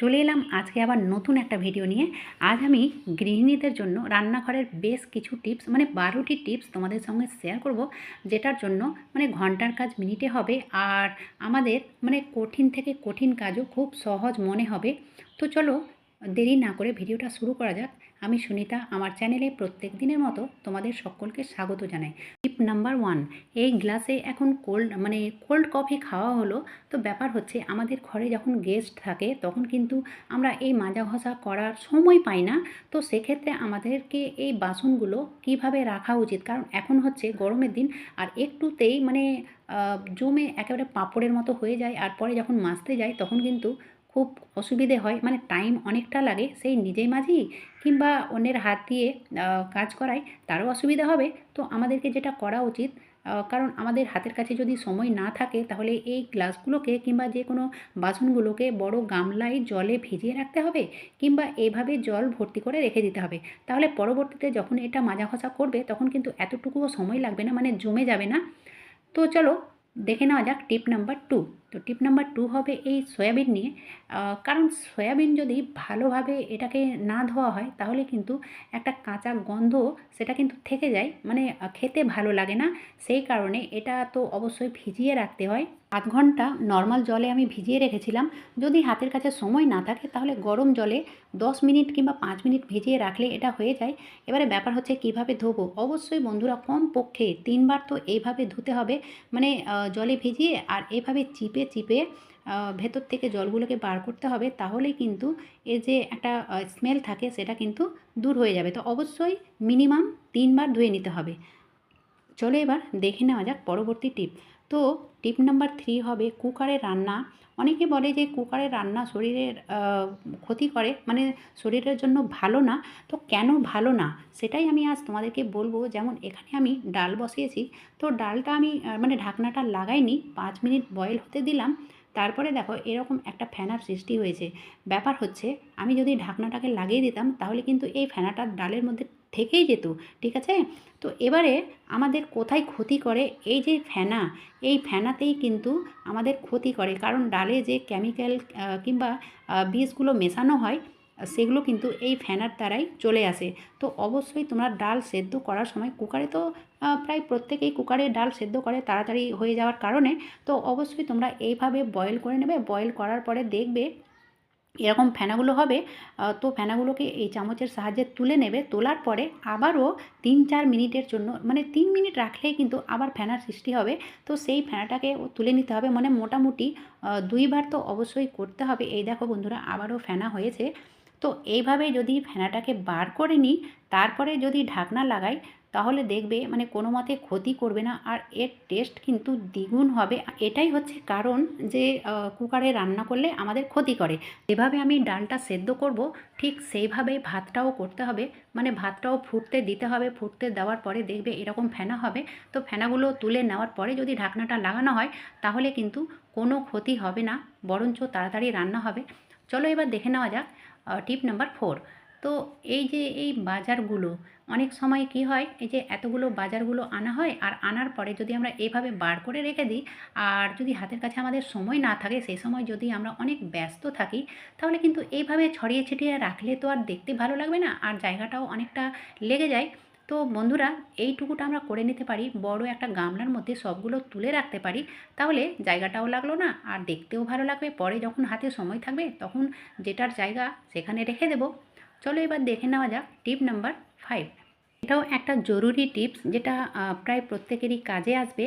চলে এলাম আজকে আবার নতুন একটা ভিডিও নিয়ে। আজ আমি গৃহিণীদের জন্য রান্নাঘরের বেশ কিছু টিপস মানে বারোটি টিপস তোমাদের সঙ্গে শেয়ার করব, যেটার জন্য মানে ঘণ্টার কাজ মিনিটে হবে আর আমাদের মানে কঠিন থেকে কঠিন কাজও খুব সহজ মনে হবে। তো চলো দেরি না করে ভিডিওটা শুরু করা যাক। আমি সুনিতা, আমার চ্যানেলে প্রত্যেক দিনের মতো তোমাদের সকলকে স্বাগত জানাই। টিপ নাম্বার ওয়ান এই গ্লাসে এখন কোল্ড মানে কোল্ড কফি খাওয়া হলো। তো ব্যাপার হচ্ছে, আমাদের ঘরে যখন গেস্ট থাকে, তখন কিন্তু আমরা এই মাজা ঘষা করার সময় পাই না। তো সেক্ষেত্রে আমাদেরকে এই বাসনগুলো কীভাবে রাখা উচিত? কারণ এখন হচ্ছে গরমের দিন, আর একটুতেই মানে জমে একেবারে পাঁপড়ের মতো হয়ে যায়। আর পরে যখন মাজতে যাই, তখন কিন্তু খুব অসুবিধে হয়। মানে টাইম অনেকটা লাগে সেই নিজেই মাঝি কিংবা অন্যের হাত দিয়ে কাজ করায় তারও অসুবিধা হবে। তো আমাদেরকে যেটা করা উচিত কারণ আমাদের হাতের কাছে যদি সময় না থাকে তাহলে এই গ্লাসগুলোকে কিংবা যে কোনো বাসনগুলোকে বড় গামলায় জলে ভিজিয়ে রাখতে হবে কিংবা এইভাবে জল ভর্তি করে রেখে দিতে হবে। তাহলে পরবর্তীতে যখন এটা মাজা ঘষা করবে তখন কিন্তু এতটুকুও সময় লাগবে না মানে জমে যাবে না। তো চলো দেখে নেওয়া যাক টিপ নাম্বার টু তো টিপ নাম্বার টু হবে এই সয়াবিন নিয়ে। কারণ সয়াবিন যদি ভালোভাবে এটাকে না ধোয়া হয়, তাহলে কিন্তু একটা কাঁচা গন্ধ সেটা কিন্তু থেকে যায় মানে খেতে ভালো লাগে না। সেই কারণে এটা তো অবশ্যই ভিজিয়ে রাখতে হয়। আধ ঘণ্টা নর্মাল জলে আমি ভিজিয়ে রেখেছিলাম। যদি হাতের কাছে সময় না থাকে, তাহলে গরম জলে দশ মিনিট কিংবা পাঁচ মিনিট ভিজিয়ে রাখলে এটা হয়ে যায়। এবারে ব্যাপার হচ্ছে কীভাবে ধোবো? অবশ্যই বন্ধুরা কম পক্ষে তিনবার তো এইভাবে ধুতে হবে। মানে জলে ভিজিয়ে আর এভাবে চিপে চিপে চিপে ভেতর থেকে জলগুলোকে বার করতে হবে, তাহলেই কিন্তু এর যে একটা স্মেল থাকে সেটা কিন্তু দূর হয়ে যাবে। তো অবশ্যই মিনিমাম তিনবার ধুয়ে নিতে হবে। চলো এবার দেখে নেওয়া যাক পরবর্তী টিপ তো টিপ নাম্বার থ্রি হবে কুকারে রান্না। অনেকে বলে যে কুকারে রান্না শরীরের ক্ষতি করে মানে শরীরের জন্য ভালো না। তো কেন ভালো না? সেটাই আমি আজ তোমাদেরকে বলব। যেমন এখানে আমি ডাল বসিয়েছি। তো ডালটা আমি মানে ঢাকনাটা লাগাইনি, পাঁচ মিনিট বয়েল হতে দিলাম। তারপরে দেখো এরকম একটা ফেনার সৃষ্টি হয়েছে। ব্যাপার হচ্ছে, আমি যদি ঢাকনাটাকে লাগিয়ে দিতাম, তাহলে কিন্তু এই ফেনাটা ডালের মধ্যে থেকেই যেত, ঠিক আছে? তো এবারে আমাদের কোথায় ক্ষতি করে এই যে ফেনা, এই ফেনাতেই কিন্তু আমাদের ক্ষতি করে। কারণ ডালে যে কেমিক্যাল কিংবা বীজগুলো মেশানো হয়, সেগুলো কিন্তু এই ফ্যানার দ্বারাই চলে আসে। তো অবশ্যই তোমরা ডাল সেদ্ধ করার সময়, কুকারে তো প্রায় প্রত্যেকেই কুকারে ডাল সেদ্ধ করে তাড়াতাড়ি হয়ে যাওয়ার কারণে, তো অবশ্যই তোমরা এইভাবে বয়েল করে নেবে। বয়েল করার পরে দেখবে এরকম ফেনাগুলো হবে তো ফেনাগুলোকে এই চামচের সাহায্যে তুলে নেবে, তোলার পরে আবারও তিন চার মিনিটের জন্য মানে তিন মিনিট রাখলেই কিন্তু আবার ফেনার সৃষ্টি হবে। তো সেই ফেনাটাকে তুলে নিতে হবে মানে মোটামুটি দুইবার তো অবশ্যই করতে হবে। এই দেখো বন্ধুরা, আবারও ফেনা হয়েছে। তো এইভাবে যদি ফেনাটাকে বার করে নিই, তারপরে যদি ঢাকনা লাগাই তাহলে দেখবে মানে কোনো মতে ক্ষতি করবে না। আর এর টেস্ট কিন্তু দ্বিগুণ হবে। এটাই হচ্ছে কারণ যে কুকারে রান্না করলে আমাদের ক্ষতি করে। যেভাবে আমি ডালটা সেদ্ধ করব, ঠিক সেইভাবে ভাতটাও করতে হবে। মানে ভাতটাও ফুটতে দিতে হবে। ফুটতে দেওয়ার পরে দেখবে এরকম ফেনা হবে। তো ফেনাগুলো তুলে নেওয়ার পরে যদি ঢাকনাটা লাগানো হয়, তাহলে কিন্তু কোনো ক্ষতি হবে না। বরঞ্চ তাড়াতাড়ি রান্না হবে। চলো এবার দেখে নেওয়া যাক টিপ নাম্বার ফোর তো এই যে এই বাজারগুলো, অনেক সময় কি হয়, এই যে এতগুলো বাজারগুলো আনা হয় আর আনার পরে যদি আমরা এইভাবে বার করে রেখে দিই আর যদি হাতের কাছে আমাদের সময় না থাকে, সেই সময় যদি আমরা অনেক ব্যস্ত থাকি, তাহলে কিন্তু এইভাবে ছড়িয়ে ছিটিয়ে রাখলে তো আর দেখতে ভালো লাগবে না আর জায়গাটাও অনেকটা লেগে যায়। তো বন্ধুরা, এইটুকুটা আমরা করে নিতে পারি, বড় একটা গামলার মধ্যে সবগুলো তুলে রাখতে পারি, তাহলে জায়গাটাও লাগল না আর দেখতেও ভালো লাগবে। পরে যখন হাতে সময় থাকবে, তখন যেটার জায়গা সেখানে রেখে দেবো। চলো এবার দেখে নেওয়া যাক টিপ নাম্বার ফাইভ। এটাও একটা জরুরি টিপস যেটা প্রায় প্রত্যেকেরই কাজে আসবে।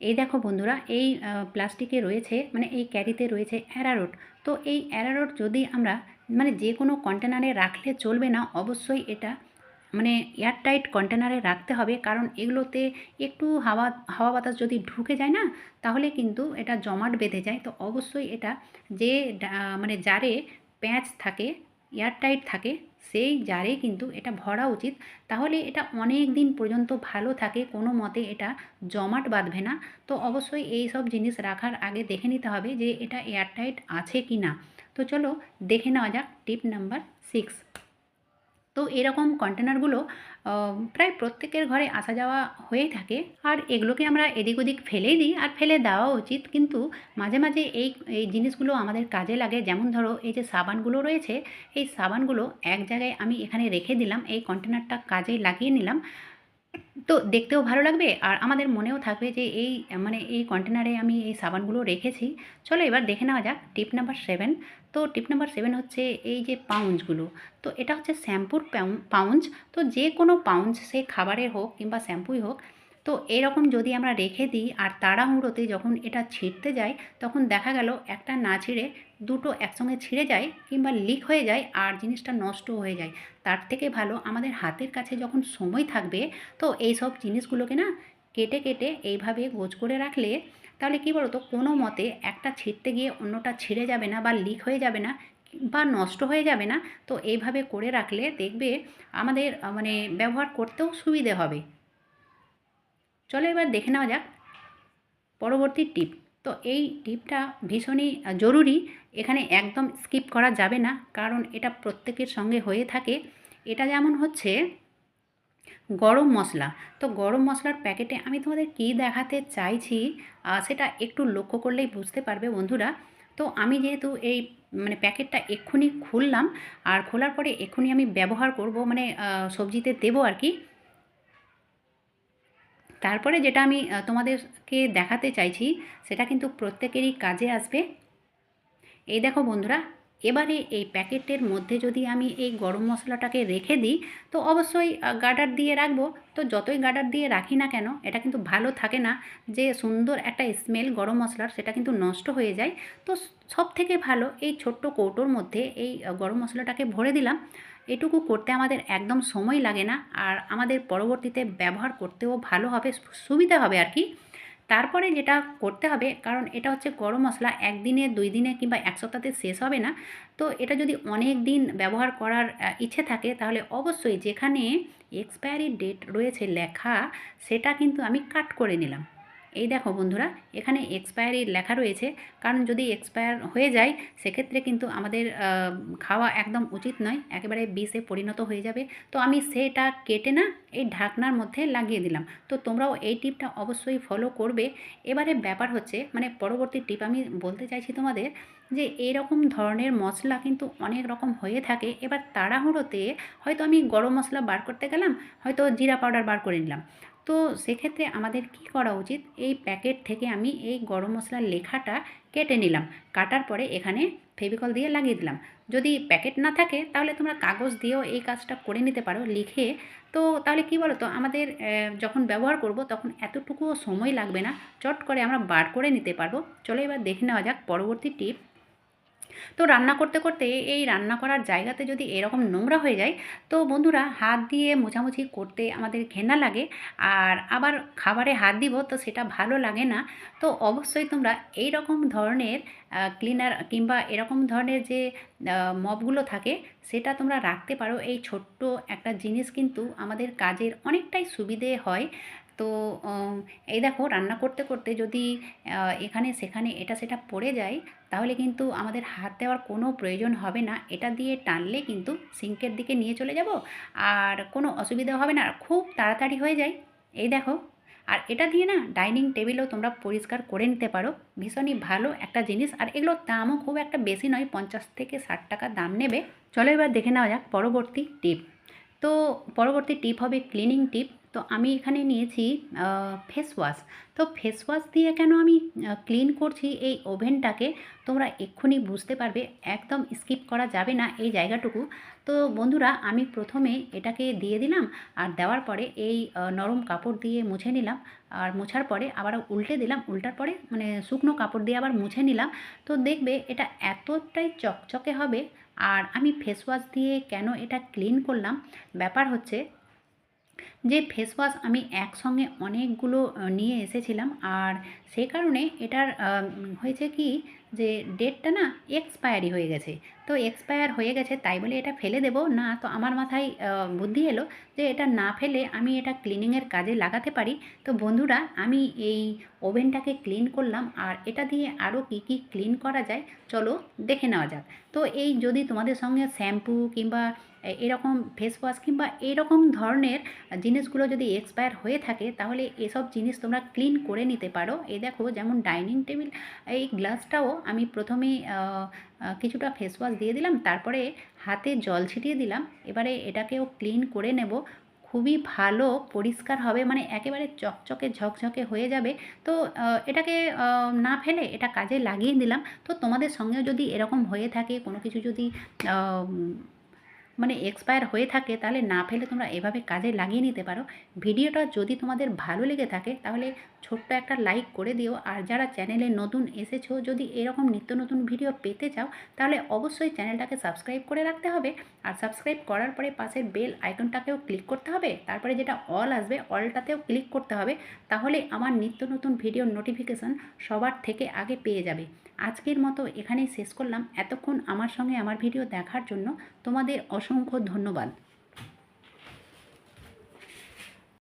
এই দেখো বন্ধুরা, এই প্লাস্টিকে রয়েছে মানে এই ক্যারিতে রয়েছে অ্যারারোট। তো এই অ্যারারোট যদি আমরা মানে যে কোনো কন্টেনারে রাখলে চলবে না, অবশ্যই এটা মানে এয়ারটাইট কন্টেনারে রাখতে হবে। কারণ এগুলোতে একটু হাওয়া হাওয়া বাতাস যদি ঢুকে যায় না, তাহলে কিন্তু এটা জমাট বেঁধে যায়। তো অবশ্যই এটা যে মানে জারে প্যাঁচ থাকে এয়ারটাইট থাকে, সেই জারে কিন্তু এটা ভরা উচিত। তাহলে এটা অনেক দিন পর্যন্ত ভালো থাকে, কোনো মতে এটা জমাট বাঁধবে না। তো অবশ্যই এই সব জিনিস রাখার আগে দেখে নিতে হবে যে এটা এয়ারটাইট আছে কি না তো চলো দেখে নেওয়া যাক টিপ নাম্বার সিক্স। তো এরকম কন্টেনারগুলো প্রায় প্রত্যেকের ঘরে আসা যাওয়া হয়েই থাকে। আর এগুলোকে আমরা এদিক ওদিক ফেলেই দিই আর ফেলে দেওয়া উচিত। কিন্তু মাঝে মাঝে এই এই জিনিসগুলো আমাদের কাজে লাগে। যেমন ধরো, এই যে সাবানগুলো রয়েছে, এই সাবানগুলো এক জায়গায় আমি এখানে রেখে দিলাম, এই কন্টেনারটা কাজে লাগিয়ে নিলাম। তো দেখতেও ভালো লাগবে। আর আমাদের মনেও থাকবে যে এই মানে এই কন্টেনারে আমি এই সাবানগুলো রেখেছি। চলো এবার দেখে নেওয়া যাক টিপ নাম্বার সেভেন তো টিপ নাম্বার সেভেন হচ্ছে এই যে পাউঞ্চগুলো তো এটা হচ্ছে শ্যাম্পুর পাউঞ্চ তো যে কোনো পাউঞ্চ সে খাবারের হোক কিংবা শ্যাম্পুই হোক তো এরকম যদি আমরা রেখে দিই আর তাড়াহুড়োতে যখন এটা ছিঁড়তে যায়, তখন দেখা গেল একটা না ছিঁড়ে দুটো একসঙ্গে ছিঁড়ে যায় কিংবা লিক হয়ে যায় আর জিনিসটা নষ্ট হয়ে যায়। তার থেকে ভালো আমাদের হাতের কাছে যখন সময় থাকবে, তো এই সব জিনিসগুলোকে না কেটে কেটে এইভাবে গোছ করে রাখলে তাহলে কী বলো তো কোনো মতে একটা ছিঁড়তে গিয়ে অন্যটা ছিঁড়ে যাবে না বা লিক হয়ে যাবে না বা নষ্ট হয়ে যাবে না। তো এইভাবে করে রাখলে দেখবে আমাদের মানে ব্যবহার করতেও সুবিধে হবে। চলো এবার দেখে নেওয়া যাক পরবর্তী টিপ। তো এই টিপটা ভীষণই জরুরি, এখানে একদম স্কিপ করা যাবে না, কারণ এটা প্রত্যেকের সঙ্গে হয়ে থাকে। এটা যেমন হচ্ছে গরম মশলা। তো গরম মশলার প্যাকেটে আমি তোমাদের কী দেখাতে চাইছি সেটা একটু লক্ষ্য করলেই বুঝতে পারবে বন্ধুরা। তো আমি যেহেতু এই মানে প্যাকেটটা এক্ষুনি খুললাম, আর খোলার পরে এক্ষুনি আমি ব্যবহার করব মানে সবজিতে দেবো আর কি। তারপরে যেটা আমি তোমাদেরকে দেখাতে চাইছি সেটা কিন্তু প্রত্যেকেরই কাজে আসবে। এই দেখো বন্ধুরা এবারে এই প্যাকেটের মধ্যে যদি আমি এই গরম মশলাটাকে রেখে দিই, তো অবশ্যই গার্ডার দিয়ে রাখব। তো যতই গার্ডার দিয়ে রাখি না কেন, এটা কিন্তু ভালো থাকে না যে সুন্দর একটা স্মেল গরম মশলার, সেটা কিন্তু নষ্ট হয়ে যায়। তো সব থেকে ভালো এই ছোট্ট কৌটোর মধ্যে এই গরম মশলাটাকে ভরে দিলাম। এটুকু করতে আমাদের একদম সময় লাগে না, আর আমাদের পরবর্তীতে ব্যবহার করতেও ভালো হবে সুবিধা হবে আর কি। তারপরে যেটা করতে হবে, কারণ এটা হচ্ছে গরম মশলা, একদিনে, দুই দিনে কিংবা এক সপ্তাহতে শেষ হবে না। তো এটা যদি অনেক দিন ব্যবহার করার ইচ্ছে থাকে, তাহলে অবশ্যই যেখানে এক্সপায়ারি ডেট রয়েছে লেখা, সেটা কিন্তু আমি কাট করে নিলাম। এই দেখো বন্ধুরা, এখানে এক্সপায়ারি লেখা রয়েছে। কারণ যদি এক্সপায়ার হয়ে যায়, সেক্ষেত্রে কিন্তু আমাদের খাওয়া একদম উচিত নয়। একেবারে বিষে পরিণত হয়ে যাবে। তো আমি সেটা কেটে না, এই ঢাকনার মধ্যে লাগিয়ে দিলাম। তো তোমরাও এই টিপটা অবশ্যই ফলো করবে। এবারে ব্যাপার হচ্ছে মানে পরবর্তী টিপ আমি বলতে চাইছি তোমাদের, যে এরকম ধরনের মশলা কিন্তু অনেক রকম হয়ে থাকে। এবার তাড়াহুড়োতে হয়তো আমি গরম মশলা বার করতে গেলাম, হয়তো জিরা পাউডার বার করে নিলাম। তো সেক্ষেত্রে আমাদের কি করা উচিত? এই প্যাকেট থেকে আমি এই গরম মশলার লেখাটা কেটে নিলাম। কাটার পরে এখানে ফেভিকল দিয়ে লাগিয়ে দিলাম। যদি প্যাকেট না থাকে, তাহলে তোমরা কাগজ দিয়েও এই কাজটা করে নিতে পারো লিখে। তো তাহলে কি বলো তো আমাদের যখন ব্যবহার করব, তখন এতটুকুও সময় লাগবে না। চট করে আমরা বার করে নিতে পারব। চলো এবার দেখে নেওয়া যাক পরবর্তী টিপ। তো রান্না করতে করতে এই রান্না করার জায়গাতে যদি এরকম নোংরা হয়ে যায়, তো বন্ধুরা হাত দিয়ে মোছামুছি করতে আমাদের ঘেনা লাগে। আর আবার খাবারে হাত দিব তো সেটা ভালো লাগে না। তো অবশ্যই তোমরা এই রকম ধরনের ক্লিনার কিংবা এরকম ধরনের যে মপগুলো থাকে, সেটা তোমরা রাখতে পারো। এই ছোট্ট একটা জিনিস কিন্তু আমাদের কাজের অনেকটাই সুবিধে হয়। তো এই দেখো রান্না করতে করতে যদি এখানে সেখানে এটা সেটা পড়ে যায় তাহলে কিন্তু আমাদের হাত দেওয়ার কোনো প্রয়োজন হবে না। এটা দিয়ে টানলে কিন্তু সিঙ্কের দিকে নিয়ে চলে যাব আর কোনো অসুবিধা হবে না। খুব তাড়াতাড়ি হয়ে যায়। এই দেখো। আর এটা দিয়ে না ডাইনিং টেবিলও তোমরা পরিষ্কার করে নিতে পারো। ভীষণই ভালো একটা জিনিস। আর এগুলোর দামও খুব একটা বেশি নয়, পঞ্চাশ থেকে ষাট টাকা দাম নেবে। চলো এবার দেখে নেওয়া যাক পরবর্তী টিপ। তো পরবর্তী টিপ হবে ক্লিনিং টিপ। তো আমি এখানে নিয়েছি ফেস ওয়াশ তো ফেস ওয়াশ দিয়ে কেন আমি ক্লিন করছি এই ওভেনটাকে, তোমরা এক্ষুনি বুঝতে পারবে, একদম স্কিপ করা যাবে না এই জায়গাটুকু। তো বন্ধুরা, আমি প্রথমে এটাকে দিয়ে দিলাম, আর দেওয়ার পরে এই নরম কাপড় দিয়ে মুছে নিলাম, আর মোছার পরে আবার উল্টে দিলাম, উল্টার পরে মানে শুকনো কাপড় দিয়ে আবার মুছে নিলাম। তো দেখবে এটা এতটাই চকচকে হবে, আর আমি ফেস ওয়াশ দিয়ে কেন এটা ক্লিন করলাম? ব্যাপার হচ্ছে যে ফেস ওয়াশ আমি একসঙ্গে অনেকগুলো নিয়ে এসেছিলাম। আর সেই কারণে এটার হয়েছে কি যে ডেটটা না এক্সপায়ারি হয়ে গেছে। তো এক্সপায়ার হয়ে গেছে তাই বলে এটা ফেলে দেবো। না, তো আমার মাথায় বুদ্ধি এলো যে এটা না ফেলে আমি এটা ক্লিনিংয়ের কাজে লাগাতে পারি। তো বন্ধুরা, আমি এই ওভেনটাকে ক্লিন করলাম। আর এটা দিয়ে আরও কী কী ক্লিন করা যায়, চলো দেখে নেওয়া যাক। তো এই যদি তোমাদের সঙ্গে শ্যাম্পু কিংবা এরকম ফেস ওয়াশ কিংবা এরকম ধরনের জিনিসগুলো যদি এক্সপায়ার হয়ে থাকে, তাহলে এসব জিনিস তোমরা ক্লিন করে নিতে পারো। এই দেখো, যেমন ডাইনিং টেবিল এই গ্লাসটাও আমি প্রথমে কিছুটা ফেস ওয়াশ দিয়ে দিলাম, তারপরে হাতে জল ছিটিয়ে দিলাম। এবারে এটাকেও ক্লিন করে নেব। খুবই ভালো, পরিষ্কার হবে মানে একেবারে চকচকে ঝকঝকে হয়ে যাবে। তো এটাকে না ফেলে এটা কাজে লাগিয়ে দিলাম। তো তোমাদের সঙ্গেও যদি এরকম হয়ে থাকে, কোনো কিছু যদি মানে এক্সপায়ার হয়ে থাকে, তাহলে না ফেলে তোমরা এভাবে কাজে লাগিয়ে নিতে পারো। ভিডিওটা যদি তোমাদের ভালো লেগে থাকে, তাহলে ছোট্ট একটা লাইক করে দিও। আর যারা চ্যানেলে নতুন এসেছ, যদি এরকম নিত্য নতুন ভিডিও পেতে চাও, তাহলে অবশ্যই চ্যানেলটাকে সাবস্ক্রাইব করে রাখতে হবে। আর সাবস্ক্রাইব করার পরে পাশের বেল আইকনটাকেও ক্লিক করতে হবে। তারপরে যেটা অল আসবে অলটাতেও ক্লিক করতে হবে। তাহলে আমার নিত্য নতুন ভিডিওর নোটিফিকেশান সবার থেকে আগে পেয়ে যাবে। আজকের মতো এখানেই শেষ করলাম। এতক্ষণ আমার সঙ্গে আমার ভিডিও দেখার জন্য তোমাদের অসংখ্য ধন্যবাদ।